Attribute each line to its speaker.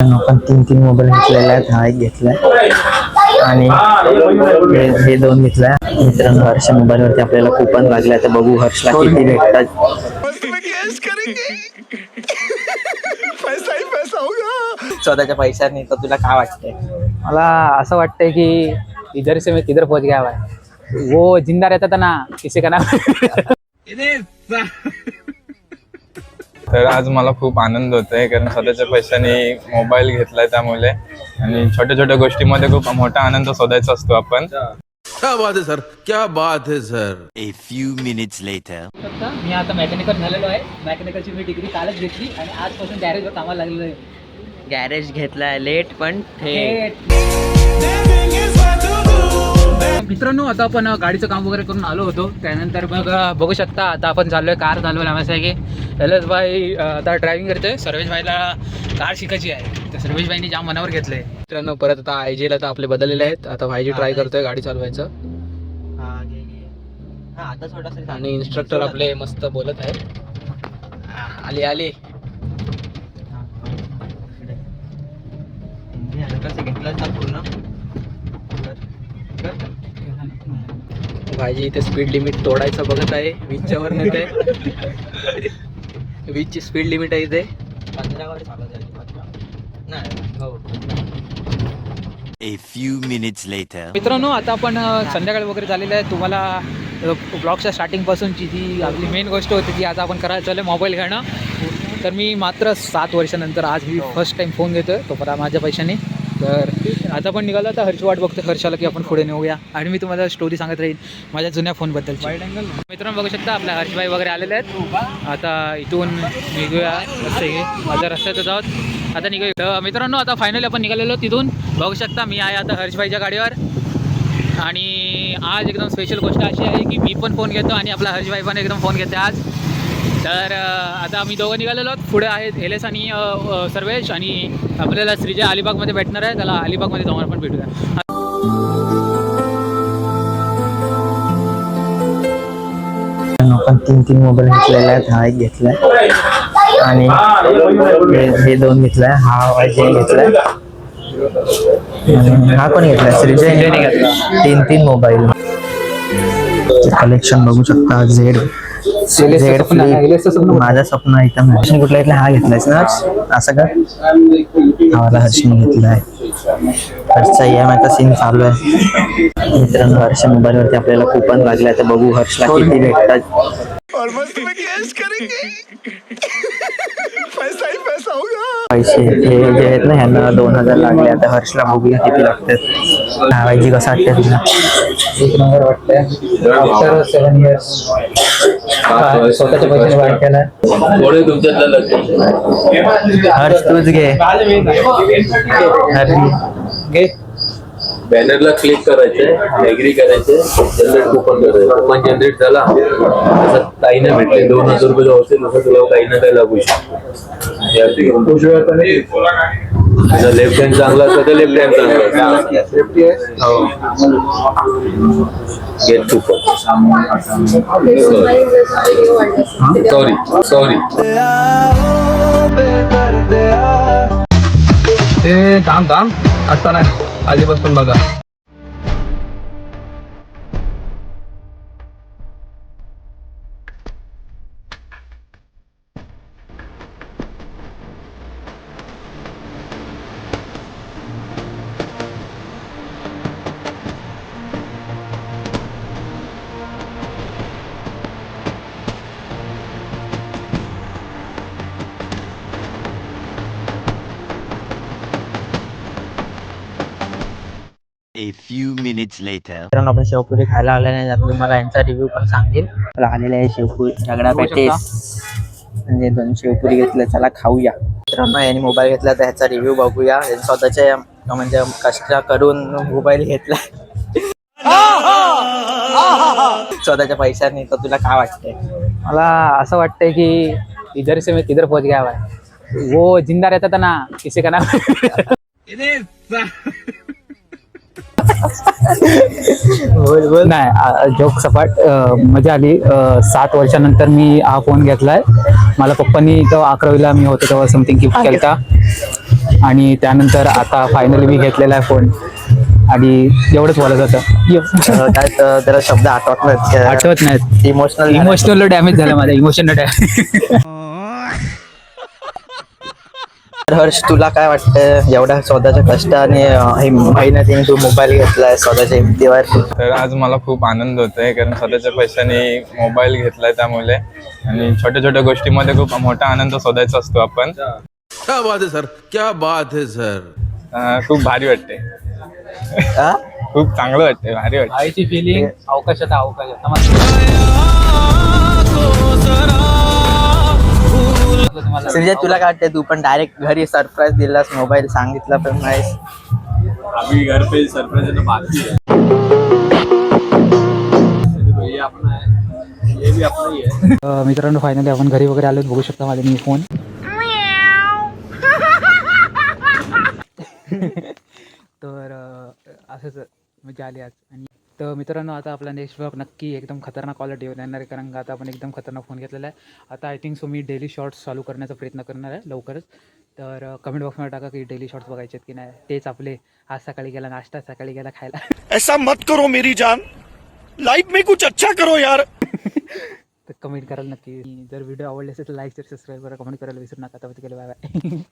Speaker 1: आपण तीन तीन मोबाईल घेतलेले आहेत. हा एक घेतलाय. आणि हे- हे दोन घेतलाय. मित्रांनो हर्ष मोबाईल वरती आपल्याला कुपन लागले आता बघू हर्षला किती भेटतात. स्वतःच्या पैशाने तर तुला काय वाटतंय?
Speaker 2: मला असं वाटतंय कि इधर से मैं किधर पहुंच गया हुआ है वो जिंदा रहता था ना किसी का नाम
Speaker 3: तर आज मला खूप आनंद होतोय कारण स्वतःच्या पैशाने मोबाईल घेतलाय त्यामुळे. आणि छोट्या छोट्या गोष्टीमध्ये खूप मोठा आनंद शोधायचा असतो आपण.
Speaker 4: क्या बात है सर क्या बात है sir
Speaker 5: A few minutes later.
Speaker 2: मी आता मेकॅनिकल झालेलो आहे. मेकॅनिकलची मी डिग्री कालच घेतली आणि आजपासून गॅरेजवर कामाला लागलेलो आहे.
Speaker 1: गॅरेज घेतलाय लेट पण
Speaker 2: मित्रांनो आता आपण गाडीचं काम वगैरे करून आलो होतो. त्यानंतर मग बघू शकता आता आपण चाललोय कार चालवायला आम्हाला की एल एस भाई आता ड्रायव्हिंग करतोय. सर्वेश भाईला कार शिकायची आहे. तर सर्वेश भाईने जाम मनावर घेतलंय. मित्रांनो परत आता आय जीला तर आपले बदललेले आहेत. आता भाईजी ट्राय करतोय गाडी चालवायचं. आणि इन्स्ट्रक्टर आपले मस्त बोलत आहेत. आले आले.
Speaker 1: घेतला
Speaker 2: भाईजी इथे स्पीड लिमिट तोडायचं बघत आहे. वीसच्या वर नेत आहे. वीसची स्पीड लिमिट आहे इथे.
Speaker 1: पंधरावर चालत आहे नाही हो.
Speaker 5: A few minutes later.
Speaker 2: मित्रांनो आता आपण संध्याकाळी वगैरे झालेलं आहे. तुम्हाला ब्लॉगच्या स्टार्टिंगपासूनची जी आपली मेन गोष्ट होती ती आता आपण करायला चालू मोबाईल घेणं. तर मी मात्र सात वर्षानंतर आज मी फर्स्ट टाइम फोन घेतोय. तो परा माझ्या पैशाने तर आता पण निघाला तर हर्ष वाट बघतो हर्षाला की आपण पुढे नेऊया. आणि मी तुम्हाला स्टोरी सांगत राहील माझ्या जुन्या फोनबद्दलची मित्रांनो बघू शकता आपल्या हर्षभाई वगैरे आलेले आहेत. आता इथून निघूया रस्ते माझ्या रस्त्यात आहोत. आता निघूया तर मित्रांनो आता फायनली आपण निघालेलो तिथून. बघू शकता मी आहे आता हर्षभाईच्या गाडीवर. आणि आज एकदम स्पेशल गोष्ट अशी आहे की मी पण फोन घेतो आणि आपला हर्षभाई पण एकदम फोन घेते आज. तर आता आम्ही दोघं निघालेलो आहोत. पुढे आहेत एल एस आणि सर्वेश आणि आपल्याला श्रीजय अलिबागमध्ये भेटणार आहे. त्याला अलिबागमध्ये जाऊन आपण भेटूया.
Speaker 1: आपण तीन तीन मोबाईल घेतलेले आहेत. हा एक घेतलाय. आणि हे- दोन घेतलाय. हा अजय घेतलाय. हा कोण घेतलाय. श्रीजय घेतला तीन तीन मोबाईल. कलेक्शन बघू शकता. Z Z. माझं स्वप्न एकदम हर्षण कुठला घेतला हा घेतलायस ना? असं का? हा मला हर्षने घेतलाय. हर्षचा ई एम आयचा सीन चालू आहे. मित्रांनो हर्ष मोबाईल वरती आपल्याला कुपन लागले तर बघू हर्षला किती भेटतात.
Speaker 4: और मस्त में कैश करेंगे. पैसा ही पैसा होगा.
Speaker 1: पैसे हे जे आहेत ना ह्यांना दोन हजार लागले. आता हर्षला बघूया किती लागतात. नावायची कसं वाटतं तुला
Speaker 2: एक नंबर वाटतंय. आफ्टर सेवन इयर्स स्वतःच्या पैशाने वाढ केला
Speaker 1: हर्ष तूच घे. हरी
Speaker 2: घे.
Speaker 6: बॅनरला क्लिक करायचं ऍग्री करायचं जनरेट कुपन करायचं कुपन जनरेट झाला. असं ताईने भेटले. दोन हजार रुपये जो असेल तसं तुला काही ना काही लागू शकतो. लेफ्ट हँड चांगला असला तर लेफ्ट हँड चांगला गेट कुपन सॉरी सॉरी
Speaker 2: ते थांब थांब. नाही. आधीपासून बघा.
Speaker 5: A few minutes later.
Speaker 1: मित्रांनो आपण शेवपुरी खायला आले नाही त्यात मला यांचा रिव्ह्यू पण सांगेल. मला आलेले आहे शेवपुरी. झगडा पॅटेस म्हणजे दोन शेवपुरी घेतले चला खाऊया. मित्रांनो यांनी मोबाईल घेतला तर ह्याचा रिव्ह्यू बघूया. यांनी स्वतःच्या म्हणजे कष्ट करून मोबाईल घेतला. स्वतःच्या पैशाने तर तुला काय वाटतंय?
Speaker 2: मला असं वाटतंय कि इधर से मैं किधर पहुंच गया हुआ है वो जिंदा रहता था ना किसी का नाम नाही जोक सपाट. मजा आली. सात वर्षानंतर मी हा फोन घेतलाय. मला पप्पांनी तेव्हा अकरावीला मी होतो तेव्हा समथिंग गिफ्ट केलता. आणि त्यानंतर आता फायनली मी घेतलेला आहे फोन आणि एवढंच बोलत होतं.
Speaker 1: काय त्याला शब्द आठवत नाहीत.
Speaker 2: आठवत नाहीत.
Speaker 1: इमोशनल
Speaker 2: इमोशनल डॅमेज झालं माझा. इमोशनल डॅमेज
Speaker 1: हर्ष तुला काय वाटतं? एवढ्या स्वतःच्या कष्टाने हे मेहनतीने तू मोबाईल घेतलाय स्वतःच्या हिमतीवर
Speaker 3: तर आज मला खूप आनंद होत आहे कारण स्वतःच्या पैशाने मोबाईल घेतलाय त्यामुळे. आणि छोट्या छोट्या गोष्टीमध्ये खूप मोठा आनंद शोधायचा असतो आपण.
Speaker 4: क्या बात है सर. क्या बात है सर.
Speaker 3: खूप भारी वाटते.
Speaker 1: हा?
Speaker 3: खूप चांगलं वाटते भारी वाटते.
Speaker 2: आईची फिलिंग अवकाशात अवकाश
Speaker 1: संजय तुला काय वाटतं तू पण डायरेक्ट घरी सरप्राईज दिलास मोबाईल सांगितला पण नाहीस.
Speaker 6: अभी घर पे सरप्राइज देना बाकी है तो ये अपना है ये भी अपना ही है
Speaker 2: अ, मित्रांनो फायनली आपण घरी वगैरे आलो बघू शकता माझे मी फोन तर अ, असंच मजा आली आज. आणि तर मित्रांनो आता आपला नेक्स्ट ब्लॉग नक्की एकदम खतरनाक क्वालिटी येऊन येणार आहे. कारण का आता आपण एकदम खतरनाक फोन घेतलेला आहे. आता आय थिंक सो मी डेली शॉर्ट्स चालू करण्याचा प्रयत्न करणार आहे लवकरच. तर कमेंट बॉक्समध्ये टाका की डेली शॉर्ट्स बघायचे आहेत की नाही. तेच आपले आज सकाळी गेला नाश्ता सकाळी गेला खायला.
Speaker 4: ऐसा मत करो मेरी जान. लाइफ में कुछ अच्छा करो यार.
Speaker 2: तर कमेंट करायला नक्की. जर व्हिडिओ आवडले असेल तर लाईक शेअर सबस्क्राईब करा. कमेंट करायला विसरू नका. आता बाय बाय